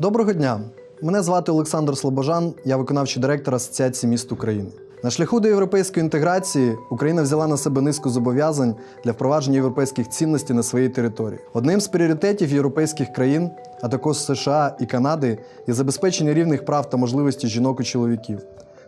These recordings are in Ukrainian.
Доброго дня! Мене звати Олександр Слобожан, я виконавчий директор Асоціації міст України. На шляху до європейської інтеграції Україна взяла на себе низку зобов'язань для впровадження європейських цінностей на своїй території. Одним з пріоритетів європейських країн, а також США і Канади, є забезпечення рівних прав та можливостей жінок і чоловіків.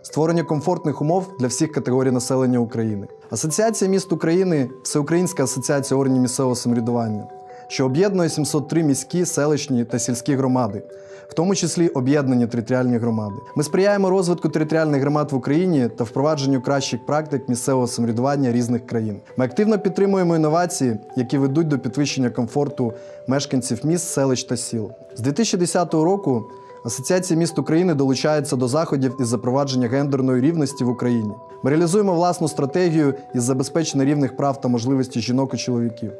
Створення комфортних умов для всіх категорій населення України. Асоціація міст України Всеукраїнська асоціація органів місцевого самоврядування, що об'єднує 703 міські, селищні та сільські громади, в тому числі об'єднані територіальні громади. Ми сприяємо розвитку територіальних громад в Україні та впровадженню кращих практик місцевого самоврядування різних країн. Ми активно підтримуємо інновації, які ведуть до підвищення комфорту мешканців міст, селищ та сіл. З 2010 року Асоціація міст України долучається до заходів із запровадження гендерної рівності в Україні. Ми реалізуємо власну стратегію із забезпечення рівних прав та можливостей жінок і чоловіків.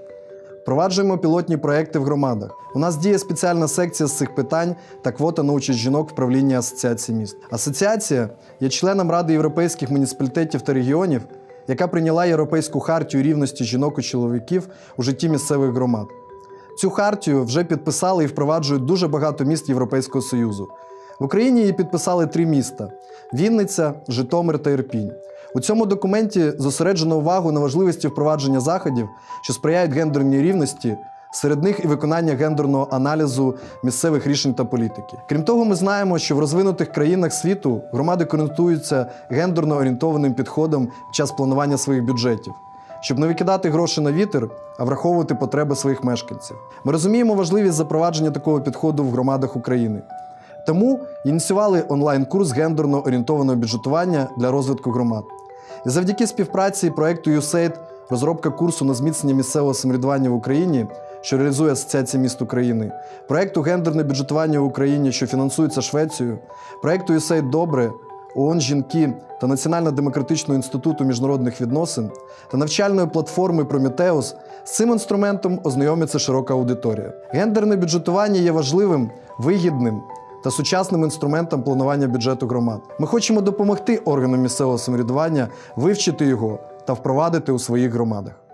Впроваджуємо пілотні проекти в громадах. У нас діє спеціальна секція з цих питань та квота на участь жінок в правлінні Асоціації міст. Асоціація є членом Ради європейських муніципалітетів та регіонів, яка прийняла Європейську хартію рівності жінок і чоловіків у житті місцевих громад. Цю хартію вже підписали і впроваджують дуже багато міст Європейського Союзу. В Україні її підписали три міста: Вінниця, Житомир та Ірпінь. У цьому документі зосереджено увагу на важливості впровадження заходів, що сприяють гендерній рівності, серед них і виконання гендерного аналізу місцевих рішень та політики. Крім того, ми знаємо, що в розвинутих країнах світу громади користуються гендерно орієнтованим підходом під час планування своїх бюджетів щоб не викидати гроші на вітер, а враховувати потреби своїх мешканців. Ми розуміємо важливість запровадження такого підходу в громадах України. Тому ініціювали онлайн-курс гендерно орієнтованого бюджетування для розвитку громад. І завдяки співпраці проекту USAID розробка курсу на зміцнення місцевого самоврядування в Україні, що реалізує Асоціація міст України, проекту гендерне бюджетування в Україні, що фінансується Швецією, проекту USAID Добре, ООН Жінки та Національно-демократичного інституту міжнародних відносин та навчальної платформи Прометеус з цим інструментом ознайомиться широка аудиторія. Гендерне бюджетування є важливим, вигідним та сучасним інструментом планування бюджету громад. Ми хочемо допомогти органам місцевого самоврядування вивчити його та впровадити у своїх громадах.